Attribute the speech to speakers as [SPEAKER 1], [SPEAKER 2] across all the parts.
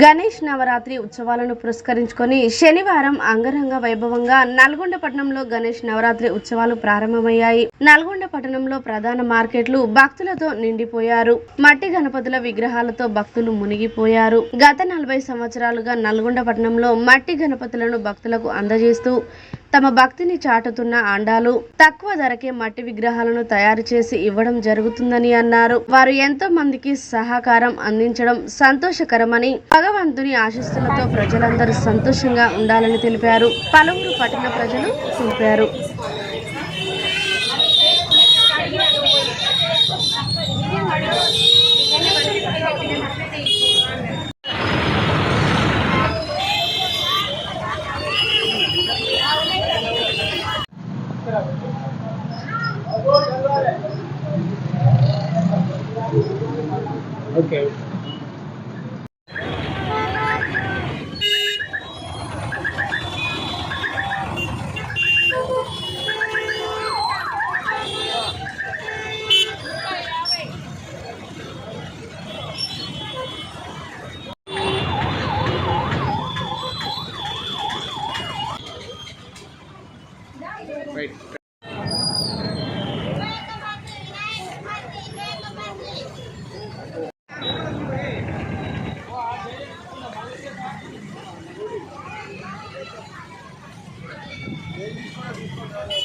[SPEAKER 1] గణేష్ నవరాత్రి ఉత్సవాలను పురస్కరించుకొని శనివారం అంగరంగ వైభవంగా నల్గొండ పట్టణంలో గణేష్ నవరాత్రి ఉత్సవాలు ప్రారంభమయ్యాయి. నల్గొండ పట్టణంలో ప్రధాన మార్కెట్లు భక్తులతో నిండిపోయారు. మట్టి గణపతుల విగ్రహాలతో భక్తులు మునిగిపోయారు. గత నలభై సంవత్సరాలుగా నల్గొండ పట్టణంలో మట్టి గణపతులను భక్తులకు అందజేస్తూ తమ భక్తిని చాటుతున్న అండాలు తక్కువ ధరకే మట్టి విగ్రహాలను తయారు చేసి ఇవ్వడం జరుగుతుందని అన్నారు. వారు ఎంతో మందికి సహకారం అందించడం సంతోషకరమని భగవంతుని ఆశిస్తులతో ప్రజలందరూ సంతోషంగా ఉండాలని తెలిపారు. పలువురు పట్టణ ప్రజలు తెలిపారు.
[SPEAKER 2] Okay.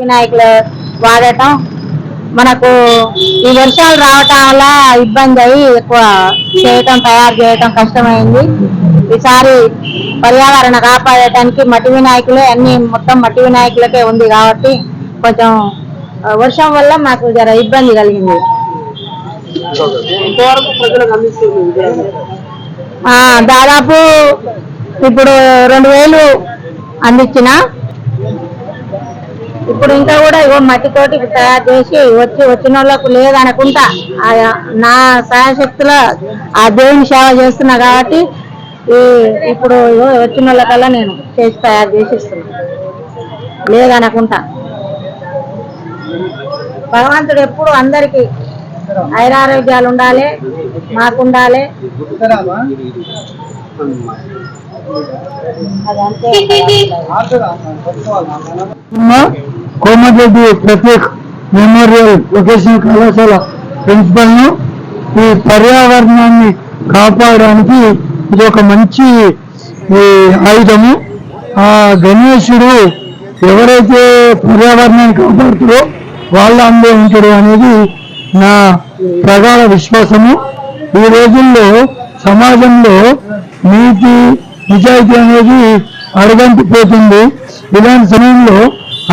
[SPEAKER 3] వినాయకులు వాడటం. మనకు ఈ వర్షాలు రావటం వల్ల ఇబ్బంది అయ్యి ఎక్కువ చేయటం తయారు చేయటం కష్టమైంది. ఈసారి పర్యావరణ కాపాడటానికి మట్టి వినాయకులే అన్ని మొత్తం మట్టి వినాయకులకే ఉంది కాబట్టి కొంచెం వర్షం వల్ల మాకు జర ఇబ్బంది కలిగింది. దాదాపు ఇప్పుడు రెండు వేలు అందించిన. ఇప్పుడు ఇంకా కూడా ఇగో మట్టితోటి తయారు చేసి వచ్చి వచ్చిన వాళ్ళకు లేదనుకుంటా ఆ, నా సహాయశక్తుల ఆ దేవుని సేవ చేస్తున్నా కాబట్టి ఈ ఇప్పుడు ఇగో వచ్చిన వాళ్ళకల్లా నేను చేసి తయారు చేసి ఇస్తున్నా. లేదనుకుంటా. భగవంతుడు ఎప్పుడు అందరికీ ఐరారోగ్యాలు ఉండాలి మాకుండాలి.
[SPEAKER 4] కోమటిరెడ్డి ప్రత్యేక్ మెమోరియల్ వొకేషనల్ కళాశాల ప్రిన్సిపల్ను ఈ పర్యావరణాన్ని కాపాడడానికి ఇది ఒక మంచి ఆయుధము. ఆ గణేశుడు ఎవరైతే పర్యావరణాన్ని కాపాడుతారో వాళ్ళ అందే ఉంటాడు అనేది నా ప్రగాఢ విశ్వాసము. ఈ రోజుల్లో సమాజంలో నీతి నిజాయితీ అనేది అడగంటిపోతుంది ఇలాంటి సమయంలో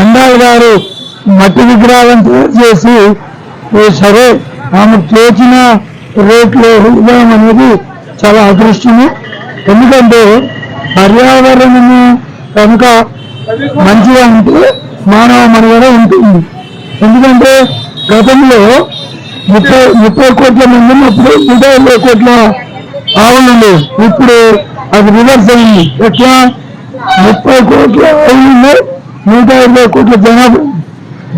[SPEAKER 4] అండాలి గారు మట్టి విగ్రహాలను తయారు చేసి సరే ఆమె చేసిన రేట్లో ఇవ్వడం అనేది చాలా అదృష్టము. ఎందుకంటే పర్యావరణము కనుక మంచిగా ఉంటే మానవ మనుగడ ఉంటుంది. ఎందుకంటే గతంలో ముప్పై ముప్పై కోట్ల మంది ఉన్నప్పుడు నూట ఇరవై కోట్ల ఆవులు ఇప్పుడు అది రివర్స్ అయింది. ఎట్లా? ముప్పై కోట్ల ఆవులు నూట ఇరవై కోట్ల జనాభా.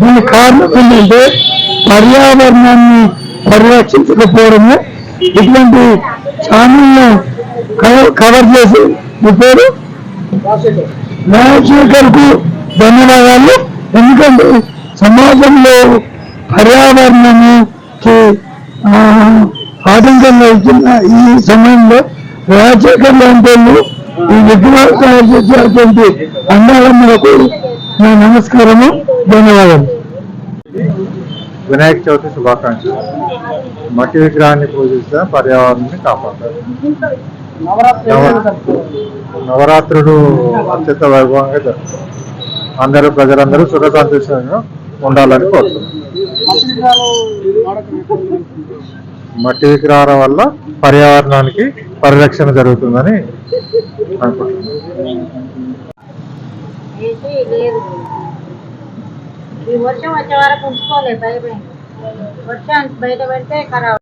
[SPEAKER 4] దీని దీనికి కారణం ఏంటంటే పర్యావరణాన్ని పరిరక్షించకపోవడము. ఇటువంటి ఛానల్ను కవర్ చేసి మీ పేరు? రాజశేఖర్ ధన్యవాదాలు. ఎందుకంటే సమాజంలో పర్యావరణానికి ఆటంకంగా ఇచ్చిన ఈ సమయంలో రాజశేఖర్ లాంటి వాళ్ళు ఈ విగ్రహాలు తయారు చేసేటువంటి అందాలమ్మలకు నా నమస్కారము. ధన్యవాదాలు
[SPEAKER 5] వినాయక చవితి శుభాకాంక్షలు. మట్టి విగ్రహాన్ని పూజిస్తే పర్యావరణాన్ని కాపాడాలి నవరాత్రులు అత్యంత వైభవంగా జరుగుతాయి అందరూ ప్రజలందరూ సుఖ సంతోషంగా ఉండాలని కోరుతున్నాను మట్టి విగ్రహాల వల్ల పర్యావరణానికి పరిరక్షణ జరుగుతుందని అనుకుంటున్నాను
[SPEAKER 3] వర్షం వచ్చే వరకు ఉంచుకోలేదు భయమే వర్షానికి బయట పెడితే ఖరాబ్.